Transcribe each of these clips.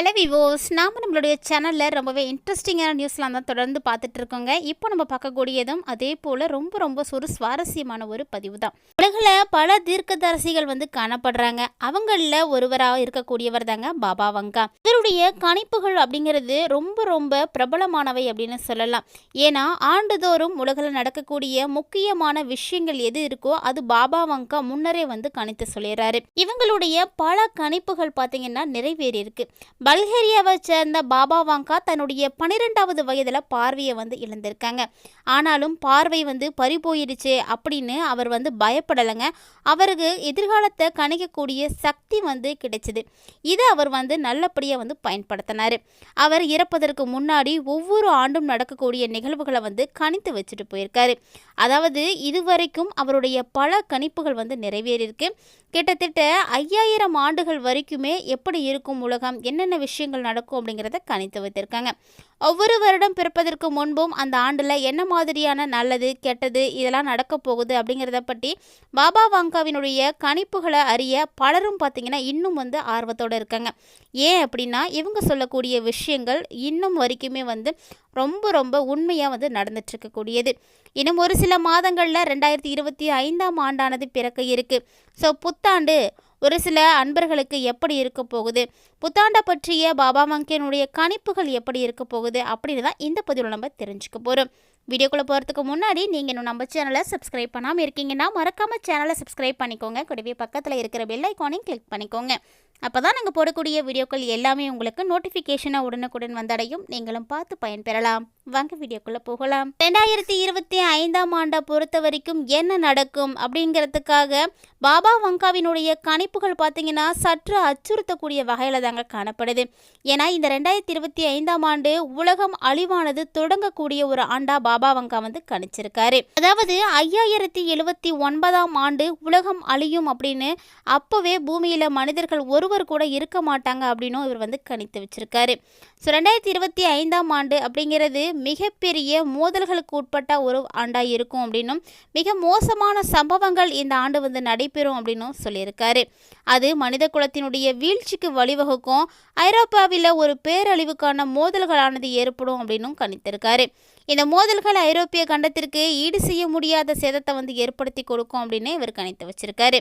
Hello விவோஸ் நாம் நம்மளுடைய சேனலில் ரொம்பவே இன்ட்ரெஸ்டிங்கான நியூஸ்லாம் தான் தொடர்ந்து பார்த்துட்டு இருக்கோங்க இப்போ நம்ம பார்க்கக்கூடியதும் அதே போல் ரொம்ப ரொம்ப ஒரு சுவாரஸ்யமான ஒரு பதிவு தான். உலகில் பல தீர்க்கதரிசிகள் வந்து காணப்படுறாங்க. அவங்களில் ஒருவராக இருக்கக்கூடியவர் தாங்க பாபா வங்கா. இவருடைய கணிப்புகள் அப்படிங்கிறது ரொம்ப ரொம்ப பிரபலமானவை அப்படின்னு சொல்லலாம். ஏன்னா ஆண்டுதோறும் உலகில் நடக்கக்கூடிய முக்கியமான விஷயங்கள் எது இருக்கோ அது பாபா வங்கா முன்னரே வந்து கணித்து சொல்லிடுறாரு. இவங்களுடைய பல கணிப்புகள் பார்த்தீங்கன்னா நிறைவேறி இருக்கு பல்கேரியாவை சேர்ந்த பாபா வாங்கா தன்னுடைய பன்னிரெண்டாவது வயதில் பார்வையை வந்து இழந்திருக்காங்க. ஆனாலும் பார்வை வந்து பறி போயிடுச்சு அப்படின்னு அவர் வந்து பயப்படலைங்க. அவருக்கு எதிர்காலத்தை கணிக்கக்கூடிய சக்தி வந்து கிடைச்சிது. இதை அவர் வந்து நல்லபடியாக வந்து பயன்படுத்தினார். அவர் இறப்பதற்கு முன்னாடி ஒவ்வொரு ஆண்டும் நடக்கக்கூடிய நிகழ்வுகளை வந்து கணித்து வச்சுட்டு போயிருக்காரு. அதாவது இதுவரைக்கும் அவருடைய பல கணிப்புகள் வந்து நிறைவேறியிருக்கு. கிட்டத்தட்ட ஐயாயிரம் ஆண்டுகள் வரைக்குமே எப்படி இருக்கும் உலகம்? என்னென்ன விஷயங்கள் நடக்கும் அப்படிங்கிறத கணித்து வைத்திருக்காங்க. ஒவ்வொரு வருடம் பிறப்பதற்கு முன்பும் அந்த ஆண்டில் என்ன மாதிரியான நல்லது கெட்டது இதெல்லாம் நடக்க போகுது அப்படிங்கிறத பற்றி பாபா வாங்காவினுடைய கணிப்புகளை அறிய பலரும் பார்த்திங்கன்னா இன்னும் வந்து ஆர்வத்தோடு இருக்காங்க. ஏன் அப்படின்னா இவங்க சொல்லக்கூடிய விஷயங்கள் இன்னும் வரைக்குமே வந்து ரொம்ப ரொம்ப உண்மையாக வந்து நடந்துட்டு இருக்கக்கூடியது. இன்னும் ஒரு சில மாதங்களில் ரெண்டாயிரத்தி இருபத்தி ஐந்தாம் ஆண்டானது பிறக்க இருக்குது ஸோ புத்தாண்டு ஒரு சில அன்பர்களுக்கு எப்படி இருக்க போகுது? புத்தாண்டை பற்றிய பாபா மங்கியனுடைய கணிப்புகள் எப்படி இருக்க போகுது? அப்படின்னு தான் இந்த பதிவில் நம்ம தெரிஞ்சுக்க போகிறோம் வீடியோக்குள்ளே போகிறதுக்கு முன்னாடி நீங்கள் இன்னும் நம்ம சேனலை சப்ஸ்கிரைப் பண்ணாமல் இருக்கீங்கன்னா மறக்காமல் சேனலை சப்ஸ்கிரைப் பண்ணிக்கோங்க. கூடவே பக்கத்தில் இருக்கிற பெல் ஐக்கானையும் கிளிக் பண்ணிக்கோங்க. அப்போ தான் நாங்கள் போடக்கூடிய வீடியோக்கள் எல்லாமே உங்களுக்கு நோட்டிஃபிகேஷனாக உடனுக்குடன் வந்தடையும். நீங்களும் பார்த்து பயன்பெறலாம். வாங்க வீடியோக்குள்ளே போகலாம். ரெண்டாயிரத்தி இருபத்தி ஐந்தாம் ஆண்டை பொறுத்த வரைக்கும் என்ன நடக்கும் அப்படிங்கிறதுக்காக பாபா வங்காவினுடைய கணிப்புகள் பார்த்தீங்கன்னா சற்று அச்சுறுத்தக்கூடிய வகையில் தாங்க காணப்படுது. ஏன்னா இந்த ரெண்டாயிரத்தி இருபத்தி ஐந்தாம் ஆண்டு உலகம் அழிவானது தொடங்கக்கூடிய ஒரு ஆண்டா பாபா வங்கா வந்து கணிச்சிருக்காரு. அதாவது ஐயாயிரத்தி எழுபத்தி ஒன்பதாம் ஆண்டு உலகம் அழியும் அப்படின்னு அப்போவே பூமியில் மனிதர்கள் ஒரு ஒருவர் கூட இருக்க மாட்டாங்க அப்படின்னும் இவர் வந்து கணித்து வச்சிருக்காரு. ஸோ ரெண்டாயிரத்தி இருபத்தி ஐந்தாம் ஆண்டு அப்படிங்கிறது மிகப்பெரிய மோதல்களுக்கு உட்பட்ட ஒரு ஆண்டாக இருக்கும் அப்படின்னும் மிக மோசமான சம்பவங்கள் இந்த ஆண்டு வந்து நடைபெறும் அப்படின்னும் சொல்லியிருக்காரு. அது மனித குலத்தினுடைய வீழ்ச்சிக்கு வழிவகுக்கும் ஐரோப்பாவில் ஒரு பேரழிவுக்கான மோதல்களானது ஏற்படும் அப்படின்னும் கணித்திருக்காரு. இந்த மோதல்கள் ஐரோப்பிய கண்டத்திற்கு ஈடு செய்ய முடியாத சேதத்தை வந்து ஏற்படுத்தி கொடுக்கும் அப்படின்னு இவர் கணித்து வச்சிருக்காரு.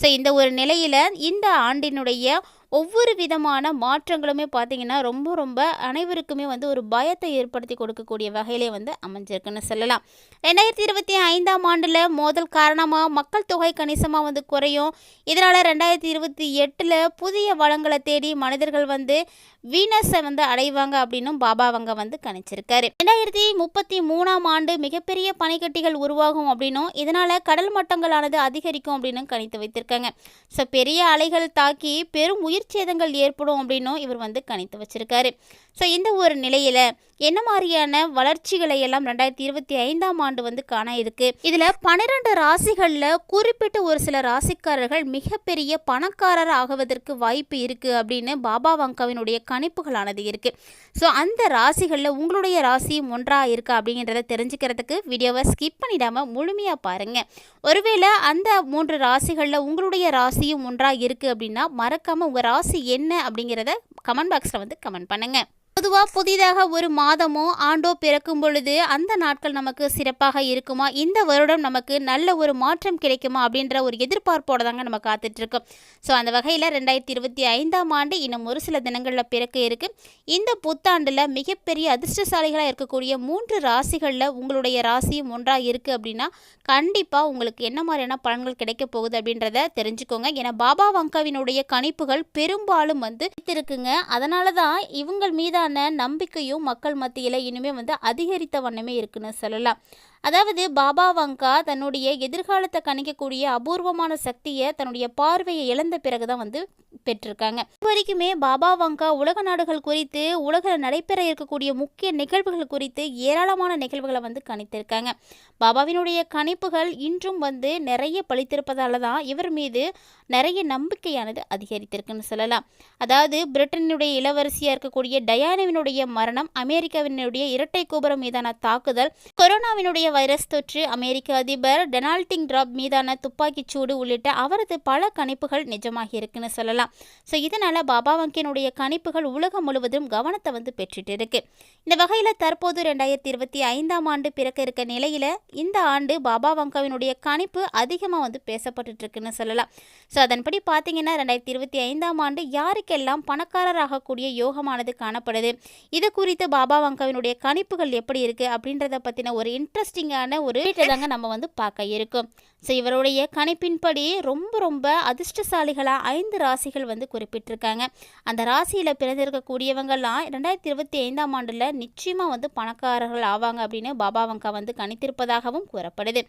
ஸோ இந்த ஒரு நிலையில் இந்த ஆண்டினுடைய ஒவ்வொரு விதமான மாற்றங்களுமே பார்த்தீங்கன்னா ரொம்ப ரொம்ப அனைவருக்குமே வந்து ஒரு பயத்தை ஏற்படுத்தி கொடுக்கக்கூடிய வகையிலே வந்து அமைஞ்சிருக்குன்னு சொல்லலாம். ரெண்டாயிரத்தி இருபத்தி ஐந்தாம் ஆண்டில் மோதல் காரணமாக மக்கள் தொகை கணிசமாக வந்து குறையும். இதனால் ரெண்டாயிரத்தி இருபத்தி எட்டில் புதிய வளங்களை தேடி மனிதர்கள் வந்து வீனஸை வந்து அடைவாங்க அப்படின்னும் பாபாவங்க வந்து கணிச்சிருக்காரு. ரெண்டாயிரத்தி முப்பத்தி மூணாம் ஆண்டு மிகப்பெரிய பனிக்கட்டிகள் உருவாகும் அப்படின்னும் இதனால் கடல் மட்டங்களானது அதிகரிக்கும் அப்படின்னு கணித்து வைத்திருக்காங்க. ஸோ பெரிய அலைகள் தாக்கி பெரும் உயிர் சேதங்கள் ஏற்படும் அப்படின்னும் இவர் வந்து கணித்து வச்சிருக்காரு. ஸோ இந்த ஒரு நிலையில் என்ன மாதிரியான வளர்ச்சிகளை எல்லாம் ரெண்டாயிரத்தி இருபத்தி ஐந்தாம் ஆண்டு வந்து காண இருக்கு? இதில் பன்னிரெண்டு ராசிகளில் குறிப்பிட்ட ஒரு சில ராசிக்காரர்கள் மிகப்பெரிய பணக்காரர் ஆகுவதற்கு வாய்ப்பு இருக்குது அப்படின்னு பாபா வங்காவினுடைய கணிப்புகளானது இருக்குது ஸோ அந்த ராசிகளில் உங்களுடைய ராசியும் ஒன்றாக இருக்கா அப்படிங்கிறத தெரிஞ்சுக்கிறதுக்கு வீடியோவை ஸ்கிப் பண்ணிடாமல் முழுமையாக பாருங்கள் ஒருவேளை அந்த மூன்று ராசிகளில் உங்களுடைய ராசியும் ஒன்றாக இருக்குது அப்படின்னா மறக்காமல் உங்கள் ராசி என்ன அப்படிங்கிறத கமெண்ட் பாக்ஸில் வந்து கமெண்ட் பண்ணுங்கள் பொதுவாக புதிதாக ஒரு மாதமோ ஆண்டோ பிறக்கும் பொழுது அந்த நாட்கள் நமக்கு சிறப்பாக இருக்குமா? இந்த வருடம் நமக்கு நல்ல ஒரு மாற்றம் கிடைக்குமா? அப்படின்ற ஒரு எதிர்பார்ப்போடு தாங்க நம்ம காத்துட்ருக்கோம். ஸோ அந்த வகையில் ரெண்டாயிரத்தி இருபத்தி ஐந்தாம் ஆண்டு இன்னும் ஒரு சில தினங்களில் பிறக்க இருக்குது இந்த புத்தாண்டில் மிகப்பெரிய அதிர்ஷ்டசாலிகளாக இருக்கக்கூடிய மூன்று ராசிகளில் உங்களுடைய ராசியும் ஒன்றாக இருக்குது அப்படின்னா கண்டிப்பாக உங்களுக்கு என்ன மாதிரியான பலன்கள் கிடைக்க போகுது அப்படின்றத தெரிஞ்சுக்கோங்க. ஏன்னா பாபா வங்காவினுடைய கணிப்புகள் பெரும்பாலும் வந்து இருக்குங்க அதனால தான் இவங்கள் மீதான நம்பிக்கையும் மக்கள் மத்தியில் இனிமேல் வந்து அதிகரித்த வண்ணமே இருக்குன்னு சொல்லலாம். அதாவது பாபா வங்கா தன்னுடைய எதிர்காலத்தை கணிக்கக்கூடிய அபூர்வமான சக்தியை தன்னுடைய பார்வையை இழந்த பிறகு தான் வந்து பெற்றிருக்காங்க. இது வரைக்குமே பாபா வங்கா உலக நாடுகள் குறித்து உலகில் நடைபெற இருக்கக்கூடிய முக்கிய நிகழ்வுகள் குறித்து ஏராளமான நிகழ்வுகளை வந்து கணித்திருக்காங்க. பாபாவினுடைய கணிப்புகள் இன்றும் வந்து நிறைய பழித்திருப்பதால தான் இவர் மீது நிறைய நம்பிக்கையானது அதிகரித்திருக்குன்னு சொல்லலாம். அதாவது பிரிட்டனுடைய இளவரசியாக இருக்கக்கூடிய டயானாவினுடைய மரணம் அமெரிக்காவினுடைய இரட்டை கோபுரம் மீதான தாக்குதல் கொரோனாவினுடைய வைரஸ் தொற்று அமெரிக்க அதிபர் டொனால்டிங் ட்ராப் மீதான துப்பாக்கிச் சூடு உள்ளிட்ட அவரது பல கணிப்புகள் நிஜமாகி இருக்குன்னு சொல்லலாம். ஸோ இதனால் பாபா வங்கியினுடைய கணிப்புகள் உலகம் முழுவதும் கவனத்தை வந்து பெற்றுட்டு இருக்கு. இந்த வகையில் தற்போது ரெண்டாயிரத்தி இருபத்தி ஐந்தாம் ஆண்டு பிறக்க இருக்க நிலையில் இந்த ஆண்டு பாபா வங்காவினுடைய கணிப்பு அதிகமாக வந்து பேசப்பட்டு இருக்குன்னு சொல்லலாம். ஸோ அதன்படி பார்த்தீங்கன்னா ரெண்டாயிரத்தி இருபத்தி ஐந்தாம் ஆண்டு யாருக்கெல்லாம் பணக்காரராகக்கூடிய யோகமானது காணப்படுது? இது குறித்து பாபா வங்காவினுடைய கணிப்புகள் எப்படி இருக்குது அப்படின்றத பற்றின ஒரு இன்ட்ரெஸ்டிங்கான ஒரு தாங்க நம்ம வந்து பார்க்க இருக்கோம். ஸோ இவருடைய கணிப்பின்படி ரொம்ப ரொம்ப அதிர்ஷ்டசாலிகளாக ஐந்து ராசிகள் வந்து குறிப்பிட்டிருக்காங்க. அந்த ராசியில் பிறந்திருக்கக்கூடியவங்கள்லாம் ரெண்டாயிரத்தி இருபத்தி ஐந்தாம் ஆண்டில் நிச்சயமாக வந்து பணக்காரர்கள் ஆவாங்க அப்படின்னு பாபா வங்கா வந்து கணித்திருப்பதாகவும் கூறப்படுது.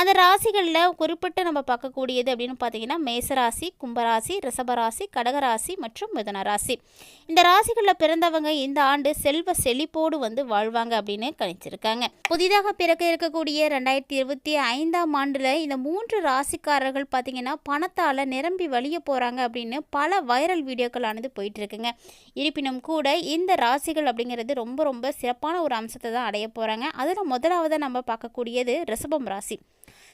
அந்த ராசிகளில் குறிப்பிட்டு நம்ம பார்க்கக்கூடியது அப்படின்னு பார்த்தீங்கன்னா மேசராசி கும்பராசி ரிஷபராசி கடகராசி மற்றும் மிதன ராசி இந்த ராசிகளில் பிறந்தவங்க இந்த ஆண்டு செல்வ செழிப்போடு வந்து வாழ்வாங்க அப்படின்னு கணிச்சிருக்காங்க. புதிதாக பிறக்க இருக்கக்கூடிய ரெண்டாயிரத்தி இருபத்தி ஐந்தாம் ஆண்டில் இந்த மூன்று ராசிக்காரர்கள் பார்த்தீங்கன்னா பணத்தால் நிரம்பி வழிய போகிறாங்க அப்படின்னு பல வைரல் வீடியோக்களானது ஆனது போயிட்டுருக்குங்க. இருப்பினும் கூட இந்த ராசிகள் அப்படிங்கிறது ரொம்ப ரொம்ப சிறப்பான ஒரு அம்சத்தை தான் அடைய போகிறாங்க அதில் முதலாவதாக நம்ம பார்க்கக்கூடியது ரிஷபம் ராசி.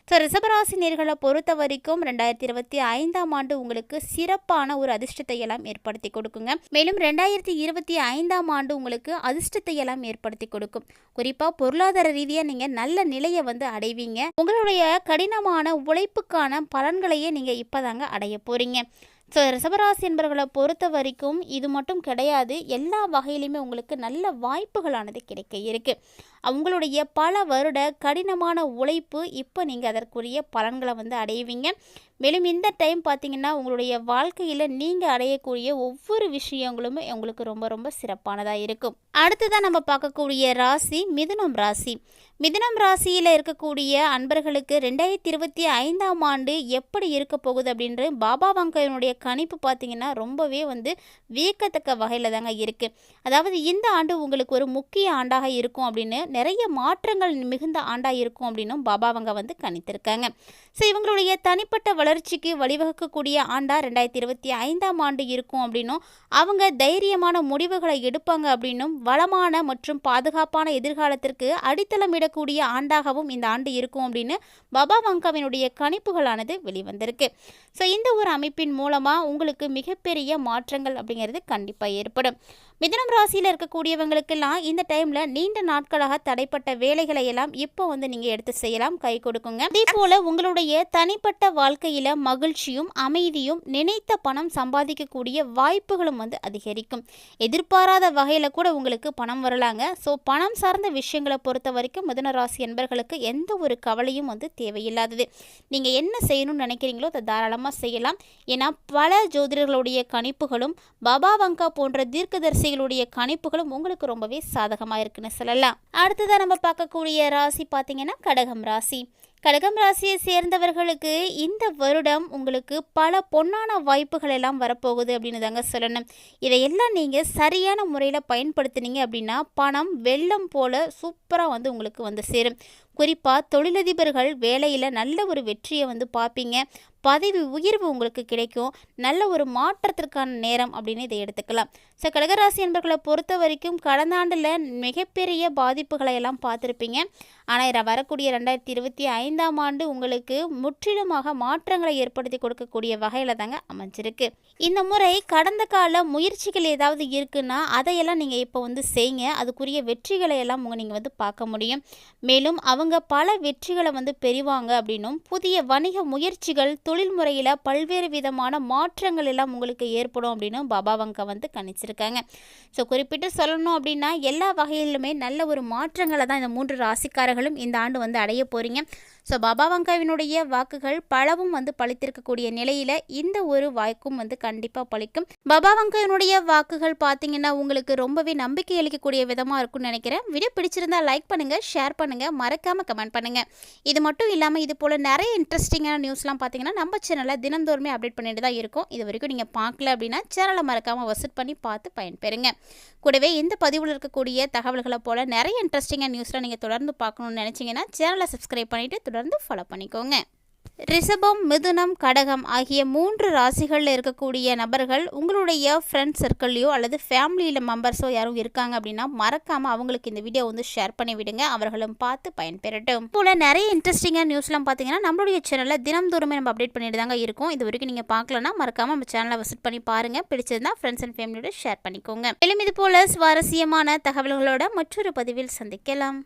ஸோ ரிஷபராசி நேர்களை பொறுத்த வரைக்கும் ரெண்டாயிரத்தி இருபத்தி ஐந்தாம் ஆண்டு உங்களுக்கு சிறப்பான ஒரு அதிர்ஷ்டத்தை எல்லாம் ஏற்படுத்தி கொடுக்குங்க. மேலும் ரெண்டாயிரத்தி இருபத்தி ஐந்தாம் ஆண்டு உங்களுக்கு அதிர்ஷ்டத்தை எல்லாம் ஏற்படுத்தி கொடுக்கும். குறிப்பாக பொருளாதார ரீதியாக நீங்கள் நல்ல நிலையை வந்து அடைவீங்க. உங்களுடைய கடினமான உழைப்புக்கான பலன்களையே நீங்கள் இப்போதாங்க அடைய போகிறீங்க ஸோ ரிசபராசி என்பவர்களை பொறுத்த வரைக்கும் இது மட்டும் கிடையாது. எல்லா வகையிலையுமே உங்களுக்கு நல்ல வாய்ப்புகளானது கிடைக்க இருக்குது அவங்களுடைய பல வருட கடினமான உழைப்பு இப்போ நீங்கள் அதற்குரிய பலன்களை வந்து அடைவீங்க. மேலும் இந்த டைம் பார்த்தீங்கன்னா உங்களுடைய வாழ்க்கையில் நீங்கள் அடையக்கூடிய ஒவ்வொரு விஷயங்களுமே உங்களுக்கு ரொம்ப ரொம்ப சிறப்பானதாக இருக்கும். அடுத்ததான் நம்ம பார்க்கக்கூடிய ராசி மிதுனம் ராசி. மிதுனம் ராசியில் இருக்கக்கூடிய அன்பர்களுக்கு ரெண்டாயிரத்தி இருபத்தி ஐந்தாம் ஆண்டு எப்படி இருக்க போகுது அப்படின்ற பாபா வங்கையனுடைய கணிப்பு பார்த்தீங்கன்னா ரொம்பவே வந்து வியக்கத்தக்க வகையில் தாங்க இருக்குது அதாவது இந்த ஆண்டு உங்களுக்கு ஒரு முக்கிய ஆண்டாக இருக்கும் அப்படின்னு நிறைய மாற்றங்கள் மிகுந்த ஆண்டாக இருக்கும் அப்படின்னும் பாபா அவங்க வந்து கணித்திருக்காங்க. ஸோ இவங்களுடைய தனிப்பட்ட வளர்ச்சிக்கு வழிவகுக்கக்கூடிய ஆண்டாக ரெண்டாயிரத்தி இருபத்தி ஐந்தாம் ஆண்டு இருக்கும் அப்படின்னும் அவங்க தைரியமான முடிவுகளை எடுப்பாங்க அப்படின்னும் வளமான மற்றும் பாதுகாப்பான எதிர்காலத்திற்கு அடித்தளமிடக்கூடிய ஆண்டாகவும் இந்த ஆண்டு இருக்கும் அப்படின்னு பாபா வங்காவினுடைய கணிப்புகளானது வெளிவந்திருக்கு. ஸோ இந்த ஒரு அமைப்பின் மூலமாக உங்களுக்கு மிகப்பெரிய மாற்றங்கள் அப்படிங்கிறது கண்டிப்பாக ஏற்படும். மிதனம் ராசியில் இருக்கக்கூடியவங்களுக்கெல்லாம் இந்த டைமில் நீண்ட நாட்களாக தடைப்பட்ட வேலைகளை எல்லாம் இப்போ வந்து நீங்கள் எடுத்து செய்யலாம் கை கொடுக்குங்க. அதே போல் உங்களுடைய தனிப்பட்ட வாழ்க்கையில் மகிழ்ச்சியும் அமைதியும் நினைத்த பணம் சம்பாதிக்கக்கூடிய வாய்ப்புகளும் வந்து அதிகரிக்கும். எதிர்பாராத வகையில் கூட உங்களுக்கு பணம் வரலாங்க. ஸோ பணம் சார்ந்த விஷயங்களை பொறுத்த வரைக்கும் மிதன ராசி என்பர்களுக்கு எந்த ஒரு கவலையும் வந்து தேவையில்லாதது. நீங்கள் என்ன செய்யணும்னு நினைக்கிறீங்களோ அதை தாராளமாக செய்யலாம். ஏன்னா பல ஜோதிடர்களுடைய கணிப்புகளும் பாபா வங்கா போன்ற குழந்தைகளுடைய கணிப்புகளும் உங்களுக்கு ரொம்பவே சாதகமாக இருக்குன்னு சொல்லலாம். அடுத்ததாக நம்ம பார்க்கக்கூடிய ராசி பார்த்தீங்கன்னா கடகம் ராசி. கடகம் ராசியை சேர்ந்தவர்களுக்கு இந்த வருடம் உங்களுக்கு பல பொன்னான வாய்ப்புகள் எல்லாம் வரப்போகுது அப்படின்னு தாங்க சொல்லணும். இதையெல்லாம் நீங்கள் சரியான முறையில் பயன்படுத்தினீங்க அப்படின்னா பணம் வெள்ளம் போல் சூப்பராக வந்து உங்களுக்கு வந்து சேரும். குறிப்பாக தொழிலதிபர்கள் வேலையில் நல்ல ஒரு வெற்றியை வந்து பார்ப்பீங்க. பதவி உயர்வு உங்களுக்கு கிடைக்கும். நல்ல ஒரு மாற்றத்திற்கான நேரம் அப்படின்னு இதை எடுத்துக்கலாம். ஸோ கடகராசி என்பர்களை பொறுத்த வரைக்கும் கடந்த ஆண்டில் மிகப்பெரிய பாதிப்புகளை எல்லாம் பார்த்துருப்பீங்க. ஆனால் வரக்கூடிய ரெண்டாயிரத்தி இருபத்தி ஐந்து ஐந்தாம் ஆண்டு உங்களுக்கு முற்றிலுமாக மாற்றங்களை ஏற்படுத்தி கொடுக்கக்கூடிய வகையில் தாங்க அமைஞ்சிருக்கு. இந்த முறை கடந்த கால முயற்சிகள் ஏதாவது இருக்குன்னா அதையெல்லாம் நீங்கள் இப்போ வந்து செய்யுங்க அதுக்குரிய வெற்றிகளை எல்லாம் நீங்கள் வந்து பார்க்க முடியும். மேலும் அவங்க பல வெற்றிகளை வந்து பெறுவாங்க அப்படின்னும் புதிய வணிக முயற்சிகள் தொழில் முறையில் பல்வேறு விதமான மாற்றங்கள் எல்லாம் உங்களுக்கு ஏற்படும் அப்படின்னு பாபா வங்கா வந்து கணிச்சிருக்காங்க. ஸோ குறிப்பிட்டு சொல்லணும் அப்படின்னா எல்லா வகையிலுமே நல்ல ஒரு மாற்றங்களை தான் இந்த மூன்று ராசிக்காரர்களும் இந்த ஆண்டு வந்து அடைய போகிறீங்க ஸோ பாபா வங்காவினுடைய வாக்குகள் பலவும் வந்து பழித்திருக்கக்கூடிய நிலையில் இந்த ஒரு வாய்க்கும் வந்து கண்டிப்பாக பழிக்கும் பாபா வங்காவினுடைய வாக்குகள் பார்த்தீங்கன்னா உங்களுக்கு ரொம்பவே நம்பிக்கை அளிக்கக்கூடிய விதமாக இருக்கும்னு நினைக்கிறேன் வீடியோ பிடிச்சிருந்தா லைக் பண்ணுங்கள் ஷேர் பண்ணுங்கள் மறக்காமல் கமெண்ட் பண்ணுங்கள் இது மட்டும் இல்லாமல் இது போல் நிறைய இன்ட்ரெஸ்டிங்கான நியூஸ்லாம் பார்த்தீங்கன்னா நம்ம சேனலில் தினந்தோறுமே அப்டேட் பண்ணிட்டு தான் இருக்கும் இது வரைக்கும் நீங்கள் பார்க்கல அப்படின்னா சேனலை மறக்காமல் விசிட் பண்ணி பார்த்து பயன்பெறுங்க கூடவே இந்த பதிவில் இருக்கக்கூடிய தகவல்களை போல் நிறைய இன்ட்ரெஸ்டிங்கான நியூஸ்லாம் நீங்கள் தொடர்ந்து பார்க்கணும்னு நினச்சிங்கன்னா சேனலை சப்ஸ்கிரைப் பண்ணிவிட்டு தொடர்ந்து ஃபாலோ பண்ணிக்கோங்க. ரிஷபம் மிதுனம் கடகம் ஆகிய மூன்று ராசிகளில் இருக்கக்கூடிய நபர்கள் உங்களுடைய ஃப்ரெண்ட் சர்க்கிள்லையோ அல்லது ஃபேமிலியில் மெம்பர்ஸோ யாரும் இருக்காங்க அப்படின்னா மறக்காமல் அவங்களுக்கு இந்த வீடியோ வந்து ஷேர் பண்ணி விடுங்க. அவர்களும் பார்த்து பயன்பெறட்டும். போல் நிறைய இன்ட்ரெஸ்டிங்கான நியூஸ்லாம் பார்த்தீங்கன்னா நம்மளுடைய சேனலில் தினம்தோறுமே நம்ம அப்டேட் பண்ணிட்டு தாங்க இருக்கும். இது வரைக்கும் நீங்கள் பார்க்கலன்னா மறக்காமல் நம்ம சேனலை விசிட் பண்ணி பாருங்கள் பிடிச்சிருந்தா ஃப்ரெண்ட்ஸ் அண்ட் ஃபேமிலியோட ஷேர் பண்ணிக்கோங்க. மேலும் இது போல் சுவாரஸ்யமான தகவல்களோட மற்றொரு பதிவில் சந்திக்கலாம்.